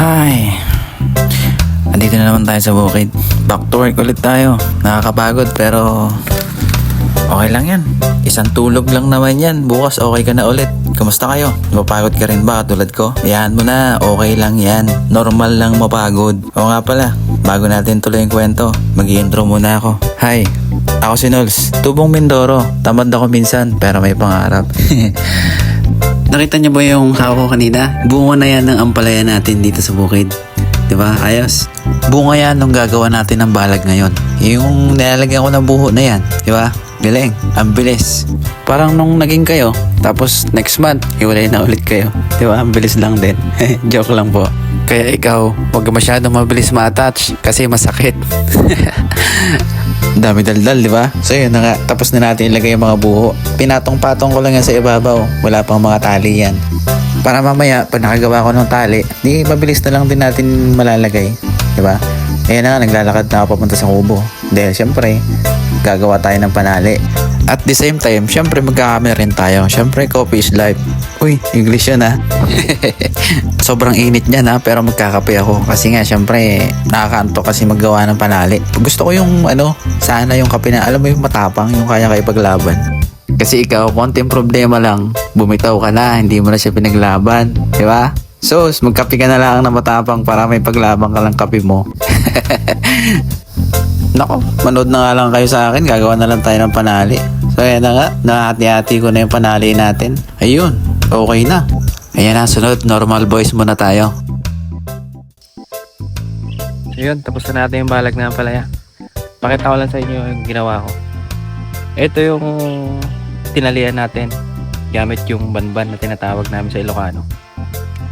Ay, andito na naman tayo sa bukid. Back to work ulit tayo. Nakakapagod pero okay lang yan. Isang tulog lang naman yan. Bukas okay ka na ulit. Kamusta kayo? Mapagod ka rin ba tulad ko? Iyahan mo na, okay lang yan. Normal lang mapagod. O nga pala, bago natin tuloy yung kwento, mag intro muna ako. Hi, ako si Nols. Tubong Mindoro. Tamad ako minsan, pero may pangarap. Nakita niyo ba yung hawak ko kanina? Bunga na yan ng ampalaya natin dito sa bukid. 'Di ba? Ayos. Bunga yan nung gagawa natin ng balag ngayon. Yung nilalagyan ko ng buho na yan. Di ba? Galing. Ang bilis. Parang nung naging kayo, tapos next month, hiwalay na ulit kayo. 'Di ba? Ang bilis lang din. Joke lang po. Kaya ikaw, huwag masyadong mabilis ma-attach kasi masakit. Dami daldal, di ba? So yun na nga. Tapos na natin ilagay yung mga buho. Pinatong-patong ko lang yan sa ibabaw. Wala pang mga tali yan. Para mamaya, pag nakagawa ko ng tali, di mabilis na lang din natin malalagay. Di ba? Ayan na nga, naglalakad na ako papunta sa kubo. Dahil syempre, gagawa tayo ng panali. At the same time, syempre magkakamera rin tayo. Syempre, coffee is life. Uy, English yan ha. Sobrang init niyan ha, pero magkakape ako. Kasi nga, syempre, nakakaanto kasi maggawa ng panali. Gusto ko yung, ano, sana yung kape na, alam mo yung matapang, yung kaya kayo paglaban. Kasi ikaw, konting problema lang, bumitaw ka na, hindi mo na siya pinaglaban. Di ba? So, magkape ka na lang na matapang para may paglabang ka lang kape mo. Nako, manood na nga lang kayo sa akin. Gagawa na lang tayo ng panali. So, ayan na nga. Nahati-hati ko na yung panali natin. Ayun, okay na. Ayan na, sunod. Normal boys muna tayo. So yun, tapos na natin yung balag na palaya. Pakita ko lang sa inyo yung ginawa ko. Ito yung tinalian natin gamit yung banban na tinatawag namin sa Ilocano.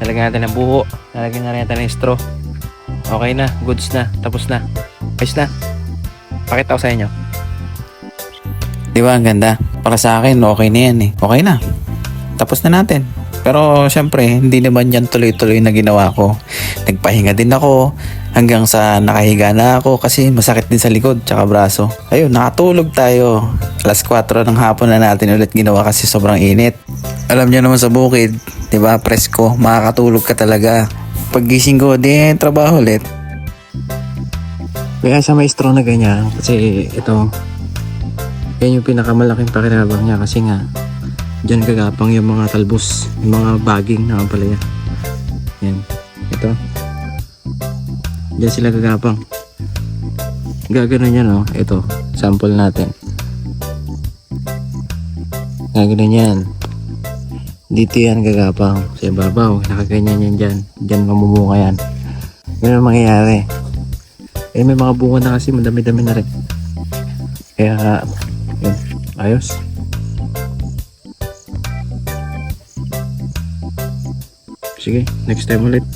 Nalagyan natin ng buho, nalagyan na natin ng straw. Okay na, goods na, tapos na. Ayos na. Pakita ko sa inyo. Di ba, ang ganda? Para sa akin, okay na yan eh. Okay na. Tapos na natin. Pero syempre, hindi naman yan tuloy-tuloy na ginawa ko. Nagpahinga din ako hanggang sa nakahiga na ako kasi masakit din sa likod tsaka braso. Ayun, nakatulog tayo. Alas 4 ng hapon na natin ulit ginawa kasi sobrang init. Alam niyo naman sa bukid, 'di ba, presko, makakatulog ka talaga. Paggising ko, di trabaho ulit. Kaya sa maestro na ganyan, kasi ito, yan yung pinakamalaking pakinabang niya kasi nga, dyan gagapang yung mga talbos, yung mga baging na palaya. Yan, ito. Dyan sila gagapang. Gaganon yan oh, ito, sample natin. Gaganon yan. Dito yan gagapang sa ibabaw, nakaganyan yan dyan. Dyan mamumunga yan. Ganun ang mangyayari. Eh, may mga bunga na kasi, madami-dami na rin. Kaya, yun, ayos. Sige, next time ulit.